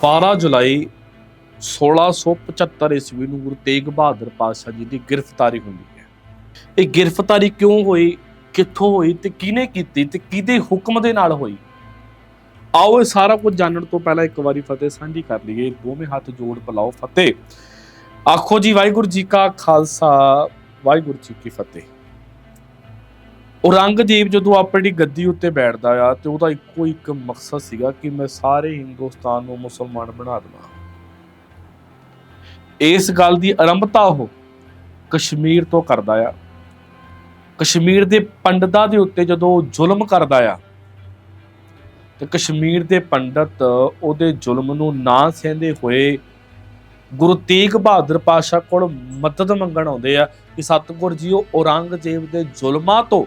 12 ਜੁਲਾਈ 1675 ਈਸਵੀ ਨੂੰ ਗੁਰੂ ਤੇਗ ਬਹਾਦਰ ਪਾਤਸ਼ਾਹ ਜੀ ਦੀ ਗ੍ਰਿਫਤਾਰੀ ਹੁੰਦੀ ਹੈ। ਇਹ ਗ੍ਰਿਫਤਾਰੀ ਕਿਉਂ ਹੋਈ? ਕਿੱਥੋਂ ਹੋਈ ਤੇ ਕਿਹਨੇ ਕੀਤੀ ਤੇ ਕਿਹਦੇ ਹੁਕਮ ਦੇ ਨਾਲ ਹੋਈ? ਆਓ ਇਹ ਸਾਰਾ ਕੁਝ ਜਾਣਨ ਤੋਂ ਪਹਿਲਾਂ ਇੱਕ ਵਾਰੀ ਫਤਿਹ ਸਾਂਝੀ ਕਰ ਲਈਏ। ਦੋਵੇਂ ਹੱਥ ਜੋੜ ਬੁਲਾਓ ਫਤਿਹ। ਆਖੋ ਜੀ, ਵਾਹਿਗੁਰੂ ਜੀ ਕਾ ਖਾਲਸਾ, ਵਾਹਿਗੁਰੂ ਜੀ ਕੀ ਫਤਿਹ। ਔਰੰਗਜ਼ੇਬ ਜਦੋਂ ਆਪਣੀ ਗੱਦੀ ਉੱਤੇ ਬੈਠਦਾ ਆ ਤੇ ਉਹਦਾ ਇੱਕੋ ਇੱਕ ਮਕਸਦ ਸੀਗਾ ਕਿ ਮੈਂ ਸਾਰੇ ਹਿੰਦੁਸਤਾਨ ਨੂੰ ਮੁਸਲਮਾਨ ਬਣਾ ਦੇਵਾਂ। ਇਸ ਗੱਲ ਦੀ ਆਰੰਭਤਾ ਉਹ ਕਸ਼ਮੀਰ ਤੋਂ ਕਰਦਾ ਆ। ਕਸ਼ਮੀਰ ਦੇ ਪੰਡਤਾਂ ਦੇ ਉੱਤੇ ਜਦੋਂ ਉਹ ਜ਼ੁਲਮ ਕਰਦਾ ਆ, ਤੇ ਕਸ਼ਮੀਰ ਦੇ ਪੰਡਤ ਉਹਦੇ ਜ਼ੁਲਮ ਨੂੰ ਨਾ ਸਹਿੰਦੇ ਹੋਏ ਗੁਰੂ ਤੇਗ ਬਹਾਦਰ ਪਾਸ਼ਾ ਕੋਲ ਮਦਦ ਮੰਗਣ ਆਉਂਦੇ ਆ ਕਿ ਸਤਿਗੁਰ ਜੀ, ਉਹ ਔਰੰਗਜ਼ੇਬ ਦੇ ਜ਼ੁਲਮਾਂ ਤੋਂ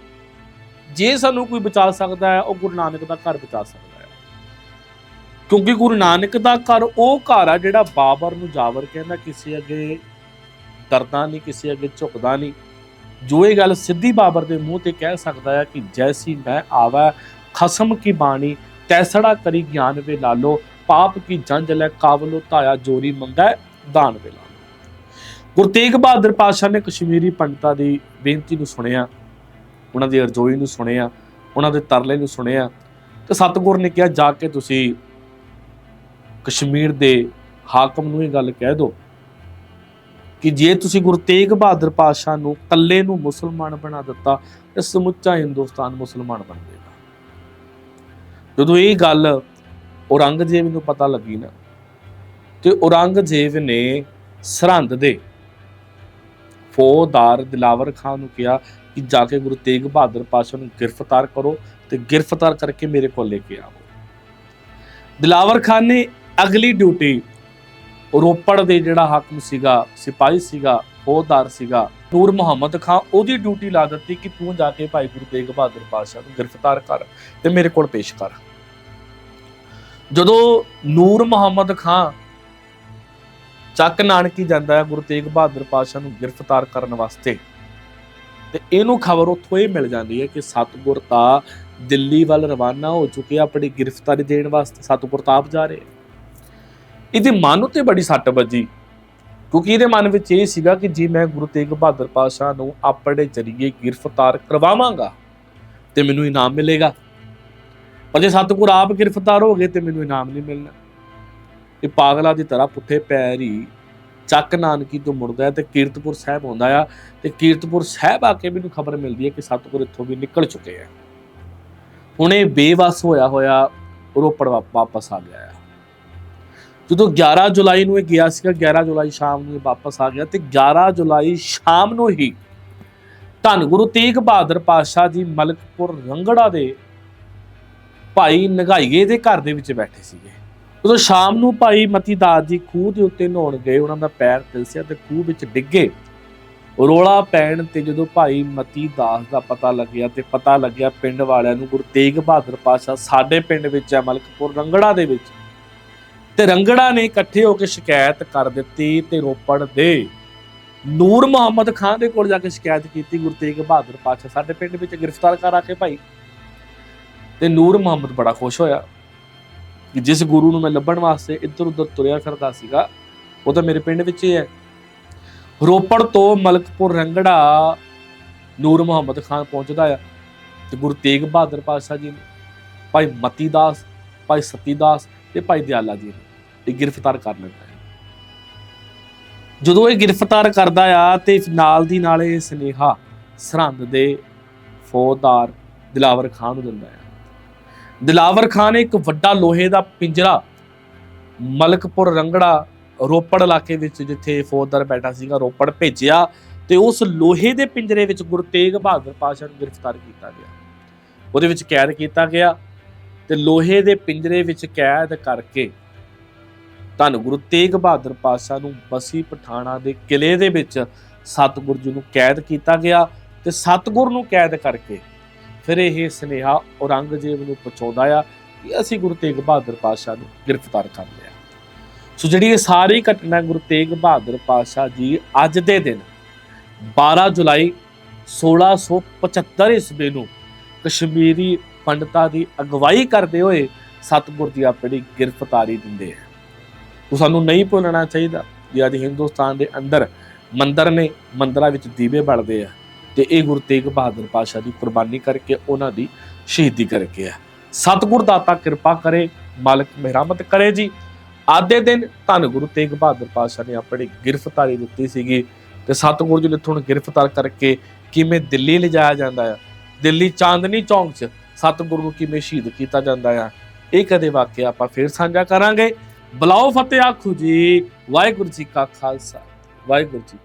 ਜੇ ਸਾਨੂੰ ਕੋਈ ਬਚਾ ਸਕਦਾ ਹੈ, ਉਹ ਗੁਰੂ ਨਾਨਕ ਦਾ ਘਰ ਬਚਾ ਸਕਦਾ ਹੈ। ਕਿਉਂਕਿ ਗੁਰੂ ਨਾਨਕ ਦਾ ਘਰ, ਉਹ ਘਰ ਆ ਜਿਹੜਾ ਬਾਬਰ ਨੂੰ ਜਾਵਰ ਕਹਿੰਦਾ, ਕਿਸੇ ਅੱਗੇ ਡਰਦਾ ਨਹੀਂ, ਕਿਸੇ ਅੱਗੇ ਝੁਕਦਾ ਨਹੀਂ। ਜੋ ਇਹ ਗੱਲ ਸਿੱਧੀ ਬਾਬਰ ਦੇ ਮੂੰਹ ਤੇ ਕਹਿ ਸਕਦਾ ਹੈ ਕਿ ਜੈਸੀ ਮੈਂ ਆਵਾ, ਖਸਮ ਕੀ ਬਾਣੀ, ਤੈਸੜਾ ਕਰੀ ਗਿਆਨ ਵੇ ਲਾਲੋ, ਪਾਪ ਕੀ ਜੰਜ ਲੈ ਕਾਬਲੋ ਧਾਇਆ ਜੋਰੀ ਮੰਗੈ, ਦਾਨ ਵੇ ਲਾਲੋ। ਗੁਰੂ ਤੇਗ ਬਹਾਦਰ ਪਾਤਸ਼ਾਹ ਨੇ ਕਸ਼ਮੀਰੀ ਪੰਡਤਾਂ ਦੀ ਬੇਨਤੀ ਨੂੰ ਸੁਣਿਆ। ਉਹਨਾਂ ਦੀ ਅਰਜ਼ੋਈ ਨੂੰ ਸੁਣਿਆ, ਉਹਨਾਂ ਦੇ ਤਰਲੇ ਨੂੰ ਸੁਣਿਆ। ਤੇ ਸਤਿਗੁਰ ਨੇ ਕਿਹਾ, ਜਾ ਕੇ ਤੁਸੀਂ ਕਸ਼ਮੀਰ ਦੇ ਹਾਕਮ ਨੂੰ ਇਹ ਗੱਲ ਕਹਿ ਦਿਓ ਕਿ ਜੇ ਤੁਸੀਂ ਗੁਰੂ ਤੇਗ ਬਹਾਦਰ ਪਾਤਸ਼ਾਹ ਨੂੰ ਇਕੱਲੇ ਨੂੰ ਮੁਸਲਮਾਨ ਬਣਾ ਦਿੱਤਾ, ਤੇ ਸਮੁੱਚਾ ਹਿੰਦੁਸਤਾਨ ਮੁਸਲਮਾਨ ਬਣ ਜਾਏਗਾ। ਜਦੋਂ ਇਹ ਗੱਲ ਔਰੰਗਜ਼ੇਬ ਨੂੰ ਪਤਾ ਲੱਗੀ ਨਾ, ਤੇ ਔਰੰਗਜ਼ੇਬ ਨੇ ਸਰਹੰਦ ਦੇ ਫੌਜਦਾਰ ਦਿਲਾਵਰ ਖਾਨ ਨੂੰ ਕਿਹਾ ਕਿ ਜਾ ਕੇ ਗੁਰੂ ਤੇਗ ਬਹਾਦਰ ਪਾਤਸ਼ਾਹ ਨੂੰ ਗ੍ਰਿਫਤਾਰ ਕਰੋ ਤੇ ਗ੍ਰਿਫਤਾਰ ਕਰਕੇ ਮੇਰੇ ਕੋਲ ਲੈ ਕੇ ਆਓ ਦਿਲਾਵਰ ਖਾਨ ਨੇ ਅਗਲੀ ਡਿਊਟੀ, ਰੋਪੜ ਦੇ ਜਿਹੜਾ ਹਾਕਮ ਸੀਗਾ, ਸਿਪਾਹੀ ਸੀਗਾ, ਫੌਜਦਾਰ ਸੀਗਾ, ਨੂਰ ਮੁਹੰਮਦ ਖਾਨ ਉਹਦੀ ਡਿਊਟੀ ਲਾ ਦਿੱਤੀ ਕਿ ਤੂੰ ਜਾ ਕੇ ਭਾਈ ਗੁਰੂ ਤੇਗ ਬਹਾਦਰ ਪਾਤਸ਼ਾਹ ਨੂੰ ਗ੍ਰਿਫਤਾਰ ਕਰ ਤੇ ਮੇਰੇ ਕੋਲ ਪੇਸ਼ ਕਰ। ਜਦੋਂ ਨੂਰ ਮੁਹੰਮਦ ਖਾਨ ਚੱਕ ਨਾਨਕੀ ਜਾਂਦਾ ਹੈ ਗੁਰੂ ਤੇਗ ਬਹਾਦਰ ਪਾਤਸ਼ਾਹ ਨੂੰ ਗ੍ਰਿਫਤਾਰ ਕਰਨ ਵਾਸਤੇ ਤੇ ਇਹਨੂੰ ਖਬਰ ਉੱਥੋਂ ਇਹ ਮਿਲ ਜਾਂਦੀ ਹੈ ਕਿ ਸਤਗੁਰ ਤਾਂ ਦਿੱਲੀ ਵੱਲ ਰਵਾਨਾ ਹੋ ਚੁੱਕੇ ਆ ਆਪਣੀ ਗ੍ਰਿਫਤਾਰੀ ਦੇਣ ਵਾਸਤੇ ਸਤਗੁਰ ਤਾਂ ਆਪ ਜਾ ਰਹੇ ਇਹਦੇ ਮਨ ਉੱਤੇ ਬੜੀ ਸੱਟ ਵੱਜੀ, ਕਿਉਂਕਿ ਇਹਦੇ ਮਨ ਵਿੱਚ ਇਹ ਸੀਗਾ ਕਿ ਜੇ ਮੈਂ ਗੁਰੂ ਤੇਗ ਬਹਾਦਰ ਪਾਤਸ਼ਾਹ ਨੂੰ ਆਪਣੇ ਜਰੀਏ ਗ੍ਰਿਫਤਾਰ ਕਰਵਾਵਾਂਗਾ, ਤੇ ਮੈਨੂੰ ਇਨਾਮ ਮਿਲੇਗਾ। ਪਰ ਜੇ ਸਤਗੁਰ ਆਪ ਗ੍ਰਿਫਤਾਰ ਹੋ ਗਏ, ਤੇ ਮੈਨੂੰ ਇਨਾਮ ਨਹੀਂ ਮਿਲਣਾ। ਇਹ ਪਾਗਲਾ ਦੀ ਤਰ੍ਹਾਂ ਪੁੱਠੇ ਪੈਰ ਹੀ ਚੱਕ ਨਾਨਕੀ ਤੋਂ ਮੁੜਦਾ ਹੈ ਤੇ ਕੀਰਤਪੁਰ ਸਾਹਿਬ ਆਉਂਦਾ ਆ ਤੇ ਕੀਰਤਪੁਰ ਸਾਹਿਬ ਆ ਕੇ ਮੈਨੂੰ ਖਬਰ ਮਿਲਦੀ ਹੈ ਕਿ ਸਤਗੁਰ ਇੱਥੋਂ ਵੀ ਨਿਕਲ ਚੁੱਕੇ ਆ। ਹੁਣ ਇਹ ਬੇਵਸ ਹੋਇਆ ਹੋਇਆ ਰੋਪੜ ਵਾ- ਵਾਪਸ ਆ ਗਿਆ ਆ। ਜਦੋਂ 11 ਜੁਲਾਈ ਨੂੰ ਇਹ ਗਿਆ ਸੀਗਾ 11 ਜੁਲਾਈ ਸ਼ਾਮ ਨੂੰ ਇਹ ਵਾਪਸ ਆ ਗਿਆ ਤੇ 11 ਜੁਲਾਈ ਸ਼ਾਮ ਨੂੰ ਹੀ ਧੰਨ ਗੁਰੂ ਤੇਗ ਬਹਾਦਰ ਪਾਤਸ਼ਾਹ ਜੀ ਮਲਕਪੁਰ ਰੰਗੜਾ ਦੇ ਭਾਈ ਨਗਾਈਏ ਦੇ ਘਰ ਦੇ ਵਿੱਚ ਬੈਠੇ ਸੀਗੇ। ਉਦੋਂ ਸ਼ਾਮ ਨੂੰ ਭਾਈ ਮਤੀ ਦਾਸ ਜੀ ਖੂਹ ਦੇ ਉੱਤੇ ਨਹਾਉਣ ਗਏ, ਉਹਨਾਂ ਦਾ ਪੈਰ ਤਿਲਸਿਆ ਤੇ ਖੂਹ ਵਿੱਚ ਡਿੱਗੇ। ਰੋਲਾ ਪੈਣ ਤੇ ਜਦੋਂ ਭਾਈ ਮਤੀ ਦਾਸ ਦਾ ਪਤਾ ਲੱਗਿਆ ਤੇ ਪਤਾ ਲੱਗਿਆ ਪਿੰਡ ਵਾਲਿਆਂ ਨੂੰ ਗੁਰੂ ਤੇਗ ਬਹਾਦਰ ਪਾਤਸ਼ਾਹ ਸਾਡੇ ਪਿੰਡ ਵਿੱਚ ਹੈ ਮਲਕਪੁਰ ਰੰਗੜਾ ਦੇ ਵਿੱਚ। ਤੇ ਰੰਗੜਾ ਨੇ ਇਕੱਠੇ ਹੋ ਕੇ ਸ਼ਿਕਾਇਤ ਕਰ ਦਿੱਤੀ ਤੇ ਰੋਪੜ ਦੇ ਨੂਰ ਮੁਹੰਮਦ ਖਾਨ ਦੇ ਕੋਲ ਜਾ ਕੇ ਸ਼ਿਕਾਇਤ ਕੀਤੀ, ਗੁਰੂ ਤੇਗ ਬਹਾਦਰ ਪਾਤਸ਼ਾਹ ਸਾਡੇ ਪਿੰਡ ਵਿੱਚ ਗ੍ਰਿਫਤਾਰ ਕਰਾ ਕੇ ਭਾਈ। ਤੇ ਨੂਰ ਮੁਹੰਮਦ ਬੜਾ ਖੁਸ਼ ਹੋਇਆ। ਕਿ ਜਿਸ ਗੁਰੂ ਨੂੰ ਮੈਂ ਲੱਭਣ ਵਾਸਤੇ ਇੱਧਰ ਉੱਧਰ ਤੁਰਿਆ ਫਿਰਦਾ ਸੀਗਾ, ਉਹ ਤਾਂ ਮੇਰੇ ਪਿੰਡ ਵਿੱਚ ਹੀ ਹੈ। ਰੋਪੜ ਤੋਂ ਮਲਕਪੁਰ ਰੰਗੜਾ ਨੂਰ ਮੁਹੰਮਦ ਖਾਨ ਪਹੁੰਚਦਾ ਆ ਤੇ ਗੁਰੂ ਤੇਗ ਬਹਾਦਰ ਪਾਤਸ਼ਾਹ ਜੀ ਨੇ, ਭਾਈ ਮਤੀ ਦਾਸ, ਭਾਈ ਸਤੀ ਦਾਸ ਤੇ ਭਾਈ ਦਿਆਲਾ ਜੀ ਨੇ ਇਹ ਗ੍ਰਿਫਤਾਰ ਕਰ ਲੈਂਦਾ ਹੈ ਜਦੋਂ ਇਹ ਗ੍ਰਿਫਤਾਰ ਕਰਦਾ ਆ ਤੇ ਨਾਲ ਦੀ ਨਾਲ ਇਹ ਸੁਨੇਹਾ ਸਰਹੰਦ ਦੇ ਫੌਜਦਾਰ ਦਿਲਾਵਰ ਖਾਨ ਨੂੰ ਦਿੰਦਾ ਆ। ਦਿਲਾਵਰ ਖਾਨ ਨੇ ਇੱਕ ਵੱਡਾ ਲੋਹੇ ਦਾ ਪਿੰਜਰਾ ਮਲਕਪੁਰ ਰੰਗੜਾ ਰੋਪੜ ਇਲਾਕੇ ਵਿੱਚ ਜਿੱਥੇ ਫੌਜਦਾਰ ਬੈਠਾ ਸੀਗਾ, ਰੋਪੜ ਭੇਜਿਆ ਤੇ ਉਸ ਲੋਹੇ ਦੇ ਪਿੰਜਰੇ ਵਿੱਚ ਗੁਰੂ ਤੇਗ ਬਹਾਦਰ ਪਾਤਸ਼ਾਹ ਨੂੰ ਗ੍ਰਿਫਤਾਰ ਕੀਤਾ ਗਿਆ। ਉਹਦੇ ਵਿੱਚ ਕੈਦ ਕੀਤਾ ਗਿਆ ਤੇ ਲੋਹੇ ਦੇ ਪਿੰਜਰੇ ਵਿੱਚ ਕੈਦ ਕਰਕੇ ਧੰਨ ਗੁਰੂ ਤੇਗ ਬਹਾਦਰ ਪਾਤਸ਼ਾਹ ਨੂੰ ਬਸੀ ਪਠਾਣਾ ਦੇ ਕਿਲੇ ਦੇ ਵਿੱਚ ਸਤਿਗੁਰ ਜੀ ਨੂੰ ਕੈਦ ਕੀਤਾ ਗਿਆ ਤੇ ਸਤਿਗੁਰ ਨੂੰ ਕੈਦ ਕਰਕੇ ਫਿਰ ਇਹ ਸੁਨੇਹਾ ਔਰੰਗਜ਼ੇਬ ਨੂੰ ਪਹੁੰਚਾਉਂਦਾ ਆ ਕਿ ਅਸੀਂ ਗੁਰੂ ਤੇਗ ਬਹਾਦਰ ਪਾਤਸ਼ਾਹ ਨੂੰ ਗ੍ਰਿਫਤਾਰ ਕਰ ਲਿਆ। ਸੋ ਜਿਹੜੀ ਇਹ ਸਾਰੀ ਘਟਨਾ ਗੁਰੂ ਤੇਗ ਬਹਾਦਰ ਪਾਤਸ਼ਾਹ ਜੀ ਅੱਜ ਦੇ ਦਿਨ 12 ਜੁਲਾਈ 1675 ਈਸਵੀ ਨੂੰ ਕਸ਼ਮੀਰੀ ਪੰਡਤਾਂ ਦੀ ਅਗਵਾਈ ਕਰਦੇ ਹੋਏ ਸਤਿਗੁਰ ਦੀ ਆਪਣੀ ਗ੍ਰਿਫਤਾਰੀ ਦਿੰਦੇ ਆ। ਉਹ ਸਾਨੂੰ ਨਹੀਂ ਭੁੱਲਣਾ ਚਾਹੀਦਾ। ਕਿ ਅੱਜ ਹਿੰਦੁਸਤਾਨ ਦੇ ਅੰਦਰ ਮੰਦਰ ਨੇ, ਮੰਦਰਾਂ ਵਿੱਚ ਦੀਵੇ ਬਲਦੇ ਆ ਤੇ ਇਹ ਗੁਰੂ ਤੇਗ ਬਹਾਦਰ ਪਾਸ਼ਾ ਦੀ ਕੁਰਬਾਨੀ ਕਰਕੇ ਉਹਨਾਂ ਦੀ ਸ਼ਹੀਦੀ ਕਰਕੇ ਹੈ ਸਤਿਗੁਰ ਦਾਤਾ ਕਿਰਪਾ ਕਰੇ, ਮਾਲਕ ਮਿਹਰਮਤ ਕਰੇ ਜੀ। ਆਦੇ ਦਿਨ ਧੰਨ ਗੁਰੂ ਤੇਗ ਬਹਾਦਰ ਪਾਸ਼ਾ ਨੇ ਆਪਣੀ ਗ੍ਰਿਫਤਾਰੀ ਦਿੱਤੀ ਸੀਗੀ ਤੇ ਸਤਿਗੁਰ ਜੀ ਨੇ ਤੁਹਾਨੂੰ ਗ੍ਰਿਫਤਾਰ ਕਰਕੇ ਕਿਵੇਂ ਦਿੱਲੀ ਲਿਜਾਇਆ ਜਾਂਦਾ ਆ? ਦਿੱਲੀ ਚਾਂਦਨੀ ਚੌਂਕ 'ਚ ਸਤਿਗੁਰੂ ਨੂੰ ਕਿਵੇਂ ਸ਼ਹੀਦ ਕੀਤਾ ਜਾਂਦਾ ਆ? ਇਹ ਕਦੇ ਵਾਕਿਆ ਆਪਾਂ ਫੇਰ ਸਾਂਝਾ ਕਰਾਂਗੇ। ਬਲਾਓ ਫਤਿਹ ਆਖੂ ਜੀ। ਵਾਹਿਗੁਰੂ ਜੀ ਕਾ ਖਾਲਸਾ। ਵਾਹਿਗੁਰੂ ਜੀ